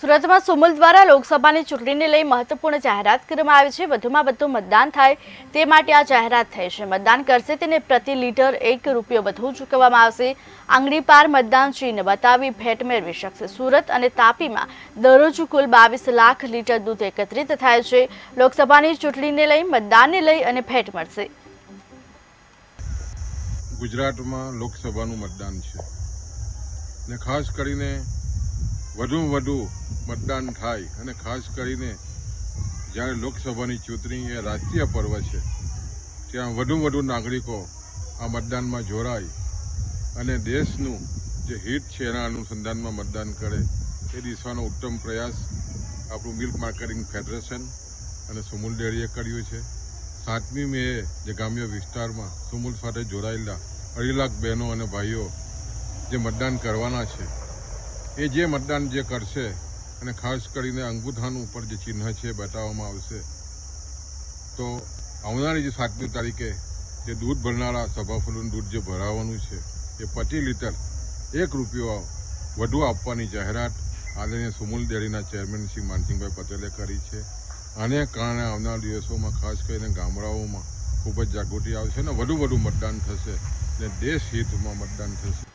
સુરતમાં સુમુલ દ્વારા લોકસભાની ચૂંટણીને લઈ મહત્વપૂર્ણ જાહેરાત કરવામાં આવી છે. વધુમાં વધુ મતદાન થાય તે માટે આ જાહેરાત થઈ છે. મતદાન કરશે તેને પ્રતિ લીટર એક રૂપિયો વધુ ચૂકવવામાં આવશે. આંગળી પાર મતદાન ચિહ્ન બતાવી ભેટ મેળવી શકશે. સુરત અને તાપીમાં દરરોજ કુલ બાવીસ લાખ લીટર દૂધ એકત્રિત થાય છે. લોકસભાની ચૂંટણીને લઈ મતદાનને લઈ અને ભેટ મળશે. ગુજરાતમાં લોકસભાનું મતદાન છે. ને ખાસ કરીને વધુમાં વધુ મતદાન થાય અને ખાસ કરીને જ્યારે લોકસભાની ચૂંટણી એ રાષ્ટ્રીય પર્વ છે, ત્યાં વધુ વધુ નાગરિકો આ મતદાનમાં જોડાય અને દેશનું જે હિત છે એના અનુસંધાનમાં મતદાન કરે એ દિશાનો ઉત્તમ પ્રયાસ આપણું મિલ્ક માર્કેટિંગ ફેડરેશન અને સુમુલ ડેરીએ કર્યું છે. સાતમી મેએ જે ગ્રામ્ય વિસ્તારમાં સુમુલ સાથે જોડાયેલા અઢી લાખ બહેનો અને ભાઈઓ જે મતદાન કરવાના છે એ જે મતદાન જે કરશે અને ખાસ કરીને અંગુઠાન ઉપર જે ચિહ્ન છે બતાવવામાં આવશે. તો આવનારી જે સાતમી તારીખે જે દૂધ ભરનારા સભાફલોનું દૂધ જે ભરાવાનું છે, એ પચીસ લીટર એક રૂપિયો વધુ આપવાની જાહેરાત આદરણીય સુમૂલ ડેરીના ચેરમેન શ્રી માનસિંહભાઈ પટેલે કરી છે. આને કારણે આવનાર દિવસોમાં ખાસ કરીને ગામડાઓમાં ખૂબ જ જાગૃતિ આવશે અને વધુ વધુ મતદાન થશે અને દેશ હિતમાં મતદાન થશે.